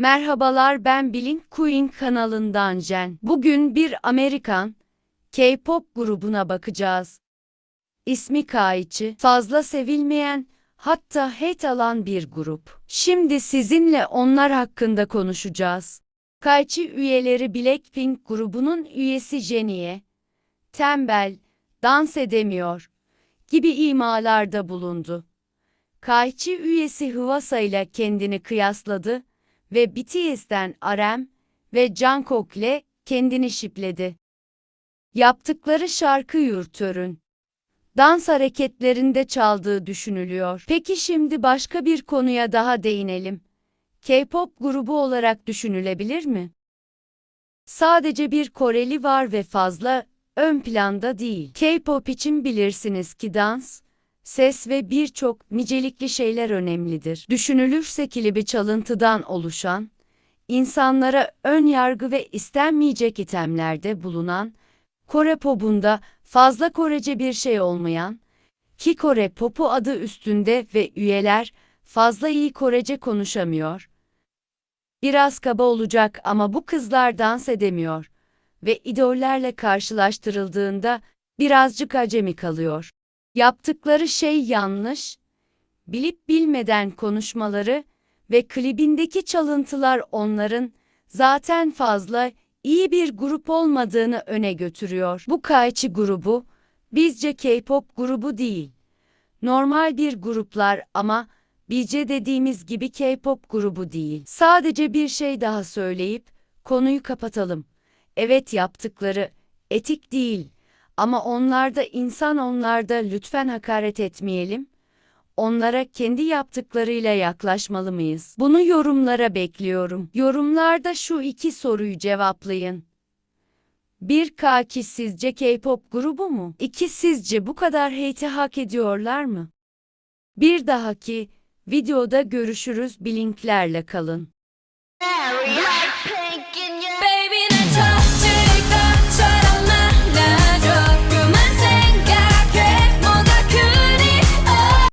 Merhabalar ben Blink Queen kanalından Jen. Bugün bir Amerikan K-pop grubuna bakacağız. İsmi Kaichi, fazla sevilmeyen, hatta hate alan bir grup. Şimdi sizinle onlar hakkında konuşacağız. Kaichi üyeleri Blackpink grubunun üyesi Jennie'ye, tembel, dans edemiyor gibi imalarda bulundu. Kaichi üyesi Hwasa ile kendini kıyasladı ve BTS'ten RM ve Jungkook ile kendini şipledi. Yaptıkları şarkı yürütörün dans hareketlerinde çaldığı düşünülüyor. Peki şimdi başka bir konuya daha değinelim. K-pop grubu olarak düşünülebilir mi? Sadece bir Koreli var ve fazla ön planda değil. K-pop için bilirsiniz ki dans, ses ve birçok nicelikli şeyler önemlidir. Düşünülürse klibi çalıntıdan oluşan, insanlara ön yargı ve istenmeyecek itemlerde bulunan, Kore popunda fazla Korece bir şey olmayan, ki Kore popu adı üstünde ve üyeler fazla iyi Korece konuşamıyor. Biraz kaba olacak ama bu kızlar dans edemiyor ve idollerle karşılaştırıldığında birazcık acemi kalıyor. Yaptıkları şey yanlış, bilip bilmeden konuşmaları ve klibindeki çalıntılar onların zaten fazla iyi bir grup olmadığını öne götürüyor. Bu Kaichi grubu bizce K-pop grubu değil. Normal bir gruplar ama bizce dediğimiz gibi K-pop grubu değil. Sadece bir şey daha söyleyip konuyu kapatalım. Evet yaptıkları etik değil ama onlarda insan onlarda lütfen hakaret etmeyelim. Onlara kendi yaptıklarıyla yaklaşmalı mıyız? Bunu yorumlara bekliyorum. Yorumlarda şu iki soruyu cevaplayın. 1. Kaki sizce K-pop grubu mu? 2. Sizce bu kadar hate hak ediyorlar mı? Bir dahaki videoda görüşürüz. Blinklerle kalın.